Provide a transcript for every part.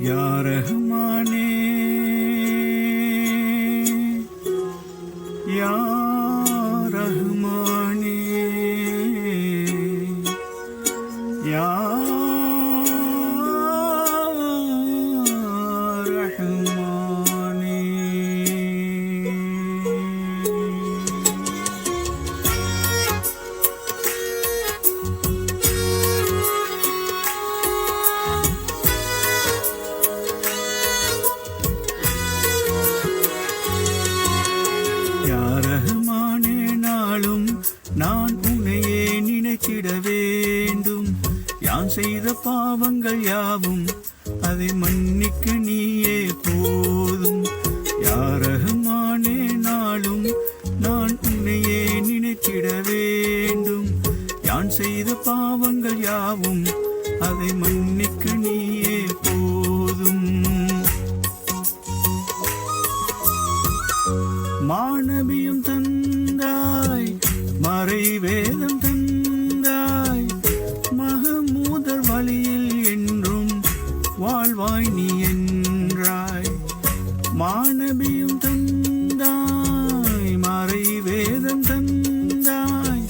யா ரஹ்மானே நான் செய்த பாவங்கள் யாவும் அதை மன்னிக்க நீயே போதும். யாரகமானே நாளும் நான் உன்னையே நினைத்திட வேண்டும். யான் செய்த பாவங்கள் யாவும் அதை மன்னி வாழ்வாய் நீ என்றாய். மாணவியும் தந்தாய் மறை வேதம் தந்தாய்.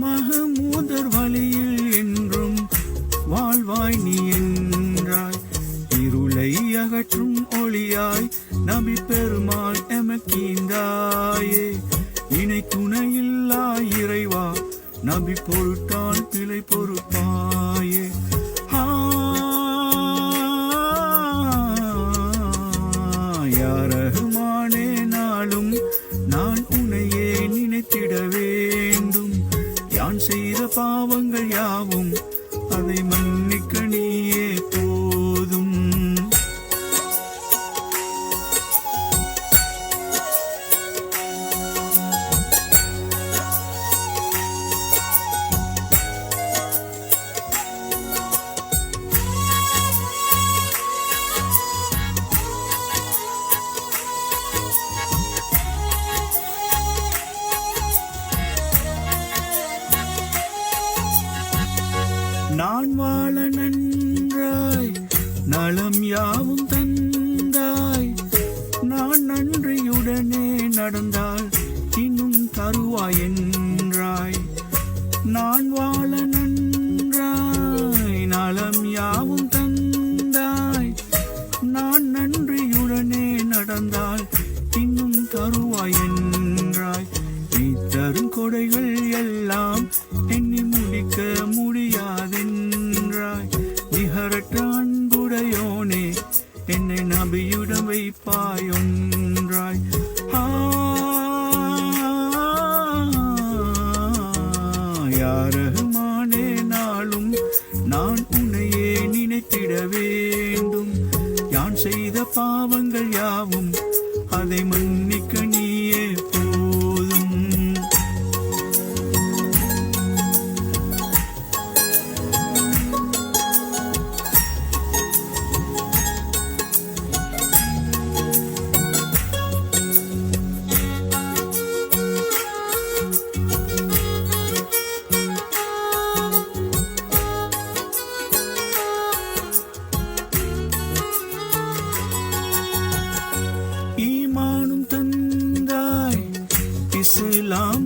மகமூதர் வழியில் என்றும் வாழ்வாய் நீ என்றாய். இருளை அகற்றும் ஒளியாய் நபி பெருமாள் எமக்கீந்தாயே. இணை துணையில்லா இறைவா நபி பொருட்டால் பிழை பொறுப்பான் செய்த பாவங்கள் யாவும் அதை மன்னிக்க நான் வாழ நன்றாய் நலம் யாவும் தந்தாய். நான் நன்றியுடனே நடந்தால் இன்னும் தருவாய் என்றாய். நான் வாழ நன்றாய் நலம் யாவும் தந்தாய். நான் நன்றியுடனே நடந்தால் இன்னும் தருவாய் என்றாய் யாரகுமானே நாளும் நான் உன்னையே நினைத்திட வேண்டும். யான் செய்த பாவங்கள் யாவும் அதை மன்னிக்க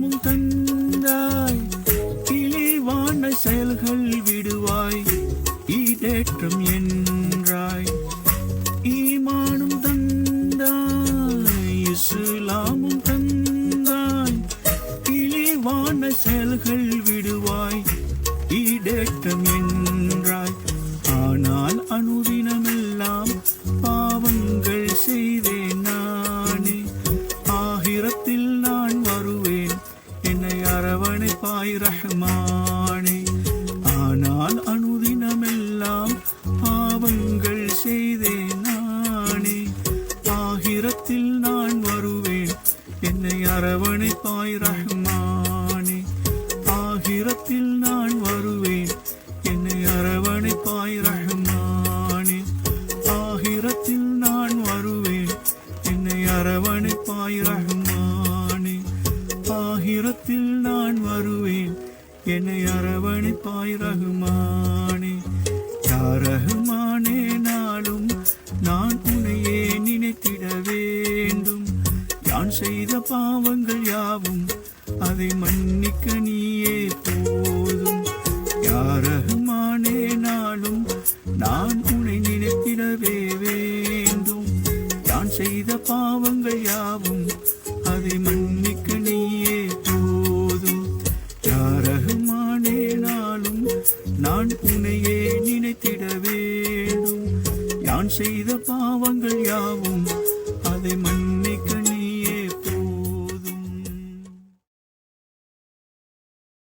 இஸ்லாமும் தந்தாய் இழிவான செயல்கள் விடுவாய். ஈடேற்றம் அரவணைப்பாய் ஆனால் அனுதினமெல்லாம் பாவங்கள் செய்தேன் நானே. ஆகிரத்தில் நான் வருவேன். என்னை அரவணைப்பாய் ரஹ்மானே. ஆகிரத்தில் நான் ரஹ்மானே யா ரஹ்மானே நாளும் நான் உனையே நினைத்திட வேண்டும். யான் செய்த பாவங்கள் யாவும் அதை மன்னிக்க நீயே போதும். யா ரஹ்மானே நாளும் நான் உனை நினைத்திடவே வேண்டும். யான் செய்த பாவங்கள் யாவும் அதை மன் நான் செய்த பாவங்கள் யாவும் அதை மன்